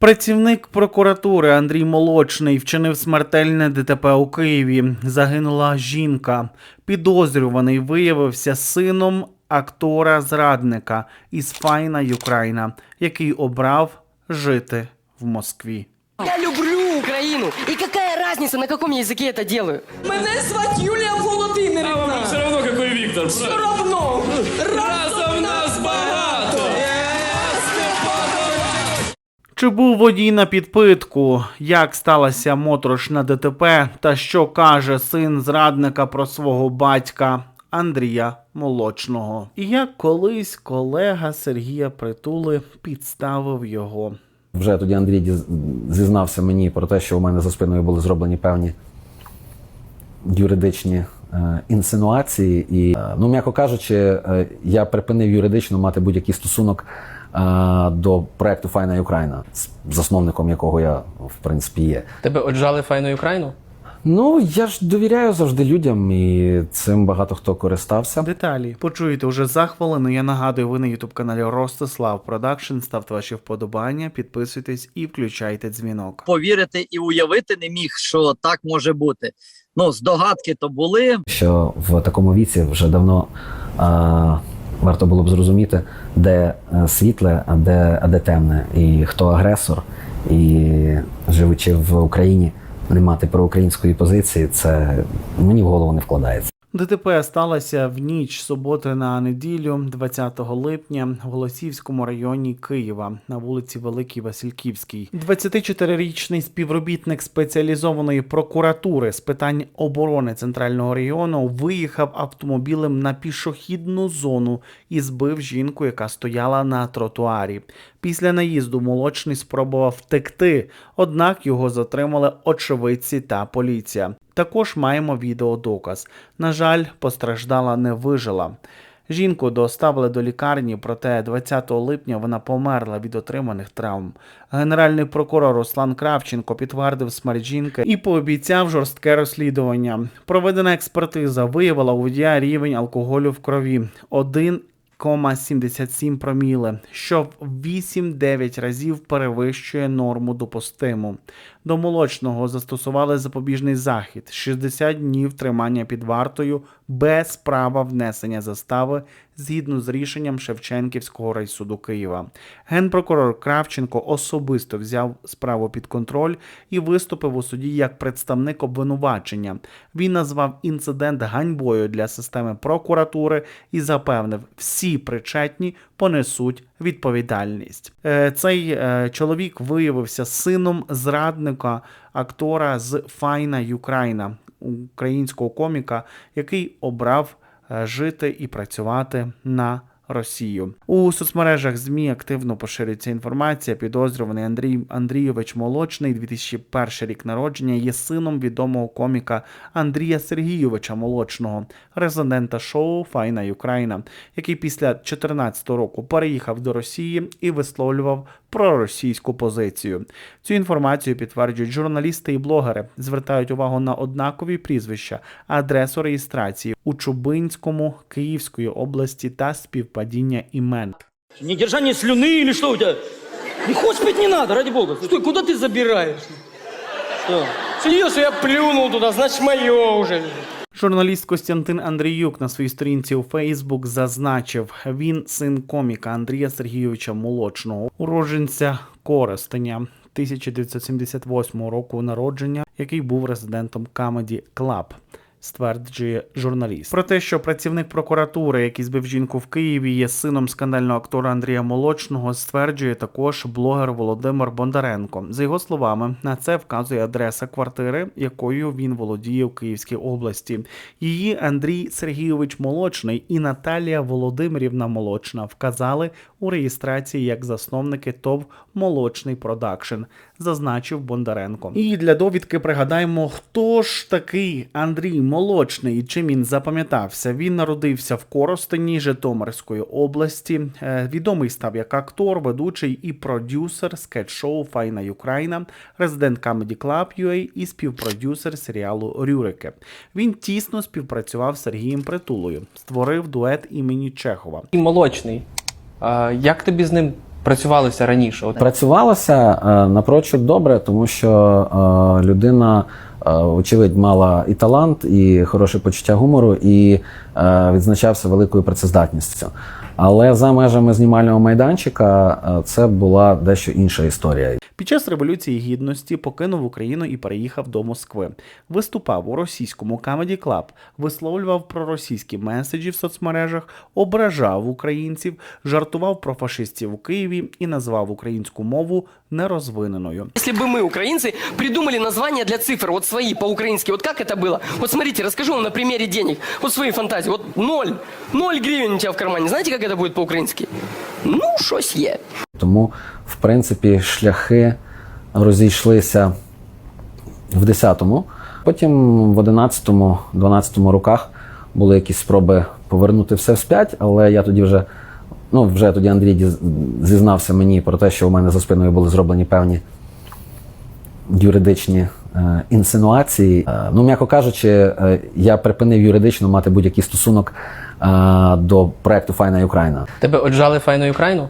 Працівник прокуратури Андрій Молочний вчинив смертельне ДТП у Києві. Загинула жінка. Підозрюваний виявився сином актора-зрадника із Файна Юкраїна, який обрав жити в Москві. Я люблю Украину. И какая разница, на каком языке это делаю? Мене звати Юлія Володимирівна. Все равно какой Виктор. Все равно. Чи був водій на підпитку? Як сталася моторошна ДТП? Та що каже син зрадника про свого батька Андрія Молочного? І як колись колега Сергія Притули підставив його Вже тоді Андрій зізнався мені про те, що у мене за спиною були зроблені певні юридичні інсинуації. І, е, ну, м'яко кажучи, е, я припинив юридично мати будь-який стосунок е, до проекту Файна Україна, засновником якого я, в принципі, є. Тебе отжали файною Україну? Ну, я ж довіряю завжди людям, і цим багато хто користався. Деталі почуєте уже за хвилину. Я нагадую, ви на ютуб каналі Ростислав Продакшн. Ставте ваші вподобання, підписуйтесь і включайте дзвінок. повірити і уявити не міг, що так може бути. Ну, здогадки то були. що в такому віці вже давно а, варто було б зрозуміти, де е, світле, а де, а де темне, і хто агресор. І живучи в Україні, не мати проукраїнської позиції, це мені в голову не вкладається. ДТП сталося в ніч суботи на неділю, 20 липня, в Голосівському районі Києва на вулиці Великій Васильківській. 24-річний співробітник спеціалізованої прокуратури з питань оборони центрального району виїхав автомобілем на пішохідну зону і збив жінку, яка стояла на тротуарі. Після наїзду молочний спробував втекти, однак його затримали очевидці та поліція. Також маємо відеодоказ. На жаль, постраждала не вижила. Жінку доставили до лікарні, проте 20 липня вона померла від отриманих травм. Генеральний прокурор Руслан Кравченко підтвердив смерть жінки і пообіцяв жорстке розслідування. Проведена експертиза виявила у водія рівень алкоголю в крові 1,77 проміле, що в 8-9 разів перевищує норму допустиму. До молочного застосували запобіжний захід 60 днів тримання під вартою без права внесення застави згідно з рішенням Шевченківського райсуду Києва. Генпрокурор Кравченко особисто взяв справу під контроль і виступив у суді як представник обвинувачення. Він назвав інцидент ганьбою для системи прокуратури і запевнив, всі причетні понесуть відповідальність. Е, Цей е, чоловік виявився сином зрадника актора з Файна Юкраїна, українського коміка, який обрав е, жити і працювати на Росію у соцмережах ЗМІ активно поширюється інформація. Підозрюваний Андрій Андрійович Молочний, 2001 рік народження, є сином відомого коміка Андрія Сергійовича Молочного, резидента шоу Файна Україна, який після 2014 року переїхав до Росії і висловлював проросійську позицію. Цю інформацію підтверджують журналісти і блогери, звертають увагу на однакові прізвища, адресу реєстрації у Чубинському, Київської області та співпадіння імен. Недержание слюны или что у тебя? Не хочешь пить не надо, ради бога. Стой, куда ты забираешь? Что? Серьезно, я плюнул туда, значит мое уже. Журналіст Костянтин Андріюк на своїй сторінці у Фейсбук зазначив, він син коміка Андрія Сергійовича Молочного, уродженця Коростеня 1978 року народження, який був резидентом Comedy Club. Стверджує журналіст про те, що працівник прокуратури, який збив жінку в Києві, є сином скандального актора Андрія Молочного, стверджує також блогер Володимир Бондаренко. За його словами, на це вказує адреса квартири, якою він володіє в Київській області. Її Андрій Сергійович Молочний і Наталія Володимирівна Молочна вказали у реєстрації як засновники ТОВ Молочний Продакшн, зазначив Бондаренко. І для довідки пригадаємо, хто ж такий Андрій Молочний і чим він запам'ятався. Він народився в Коростені Житомирської області. Е, Відомий став як актор, ведучий і продюсер скетч-шоу Файна Україна, резидент Comedy Club UA і співпродюсер серіалу Рюрики. Він тісно співпрацював з Сергієм Притулою, створив дует імені Чехова. І молочний. А, як тобі з ним працювалося раніше? От Працювалося е, напрочуд добре, тому що е, людина, е, очевидь, мала і талант, і хороше почуття гумору, і е, відзначався великою працездатністю. Але за межами знімального майданчика це була дещо інша історія. Під час Революції Гідності покинув Україну і переїхав до Москви. Виступав у російському Comedy Club, висловлював проросійські меседжі в соцмережах, ображав українців, жартував про фашистів у Києві і назвав українську мову нерозвиненою. Если бы мы, украинцы, придумали названия для цифр, вот свои, по-украински, вот как это было? Вот смотрите, расскажу вам на примере денег. Вот свои фантазии. Вот ноль. Ноль гривен у тебя в кармане. Знаете, как это будет по-украински? Ну, шось є. Тому, в принципі, шляхи розійшлися в 10-му. Потім в 11-му, 12-му роках були якісь спроби повернути все вспять, але я тоді вже, ну, вже тоді Андрій зізнався мені про те, що у мене за спиною були зроблені певні юридичні е, інсинуації. Е, ну, м'яко кажучи, е, я припинив юридично мати будь-який стосунок е, до проекту Файна Україна. тебе отжали файну Україну?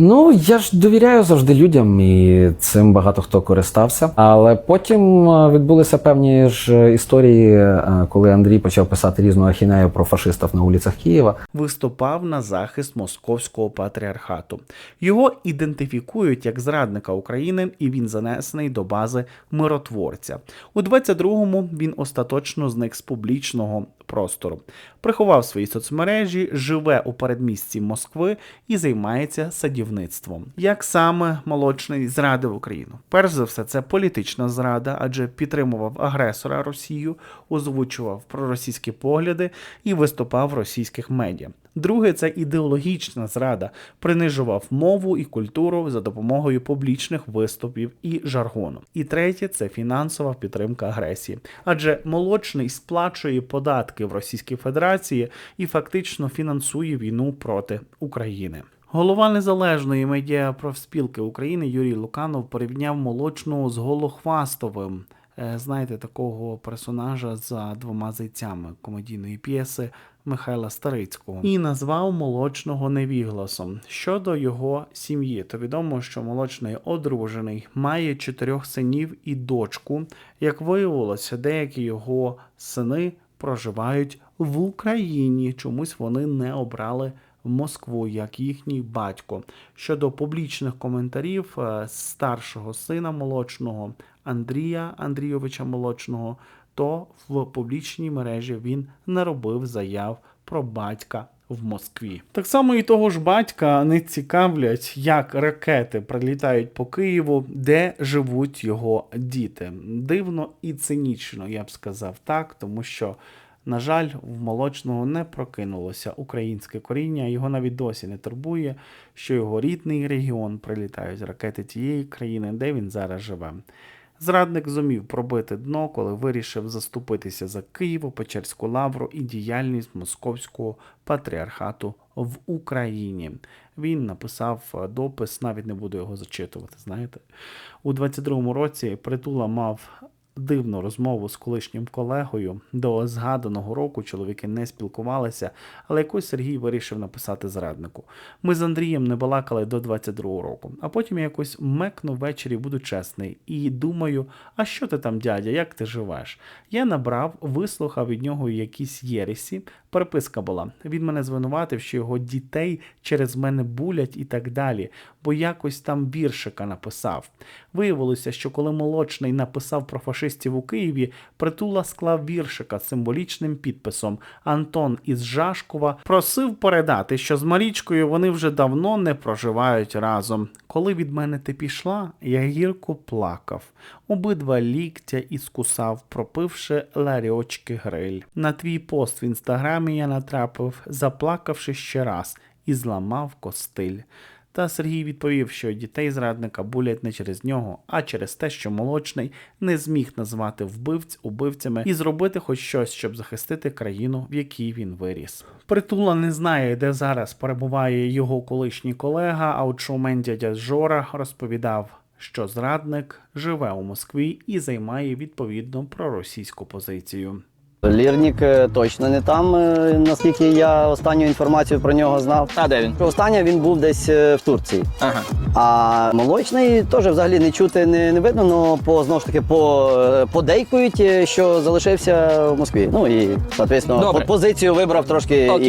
Ну, я ж довіряю завжди людям, і цим багато хто користався. Але потім е, відбулися певні ж історії, е, коли Андрій почав писати різну ахінею про фашистів на вулицях Києва. виступав на захист московського патріархату. Його ідентифікують як зрадника України, і він занесений до бази миротворця. У 22-му він остаточно зник з публічного простору, приховав свої соцмережі, живе у передмісті Москви і займається садівництвом. Як саме молочний зрадив Україну? Перш за все, це політична зрада, адже підтримував агресора Росію, озвучував проросійські погляди і виступав в російських медіа. Друге це ідеологічна зрада, принижував мову і культуру за допомогою публічних виступів і жаргону. І третє це фінансова підтримка агресії, адже молочний сплачує податки в Російській Федерації і фактично фінансує війну проти України. Голова незалежної медіапрофспілки України Юрій Луканов порівняв молочного з Голохвастовим. Е, Знаєте, такого персонажа за двома зайцями комедійної п'єси Михайла Старицького і назвав молочного невігласом. Щодо його сім'ї, то відомо, що молочний одружений має чотирьох синів і дочку. Як виявилося, деякі його сини проживають в Україні. Чомусь вони не обрали Москву як їхній батько. Щодо публічних коментарів е, старшого сина молочного Андрія Андрійовича Молочного, то в публічній мережі він не робив заяв про батька. В Москві так само і того ж батька не цікавлять, як ракети прилітають по Києву, де живуть його діти. Дивно і цинічно, я б сказав так, тому що на жаль, в молочного не прокинулося українське коріння. Його навіть досі не турбує, що його рідний регіон прилітають ракети тієї країни, де він зараз живе. Зрадник зумів пробити дно, коли вирішив заступитися за Києво-Печерську лавру і діяльність московського патріархату в Україні. Він написав е, допис, навіть не буду його зачитувати. Знаєте, у 22-му році притула мав дивну розмову з колишнім колегою. До згаданого року чоловіки не спілкувалися, але якось Сергій вирішив написати зраднику. Ми з Андрієм не балакали до 22-го року, а потім я якось мекнув ввечері, буду чесний, і думаю, а що ти там, дядя, як ти живеш? Я набрав, вислухав від нього якісь єресі. Переписка була. Він мене звинуватив, що його дітей через мене булять і так далі, бо якось там віршика написав. Виявилося, що коли молочний написав про фашистів у Києві, притула склав віршика з символічним підписом. Антон із Жашкова просив передати, що з Марічкою вони вже давно не проживають разом. Коли від мене ти пішла, я гірко плакав. Обидва ліктя і скусав, пропивши ларьочки гриль. На твій пост в інстаграмі я натрапив, заплакавши ще раз, і зламав костиль. Та Сергій відповів, що дітей зрадника булять не через нього, а через те, що молочний не зміг назвати вбивць убивцями і зробити хоч щось, щоб захистити країну, в якій він виріс. Притула не знає, де зараз перебуває його колишній колега, а от шоумен дядя Жора розповідав, що зрадник живе у Москві і займає відповідно проросійську позицію. Лірнік е, точно не там, е, наскільки я останню інформацію про нього знав. А де він? Останнє він був десь е, в Турції. Ага. А молочний теж взагалі не чути, не, не видно, але по знову ж таки по, подейкують, що залишився в Москві. Ну і, відповідно, позицію вибрав трошки Окей.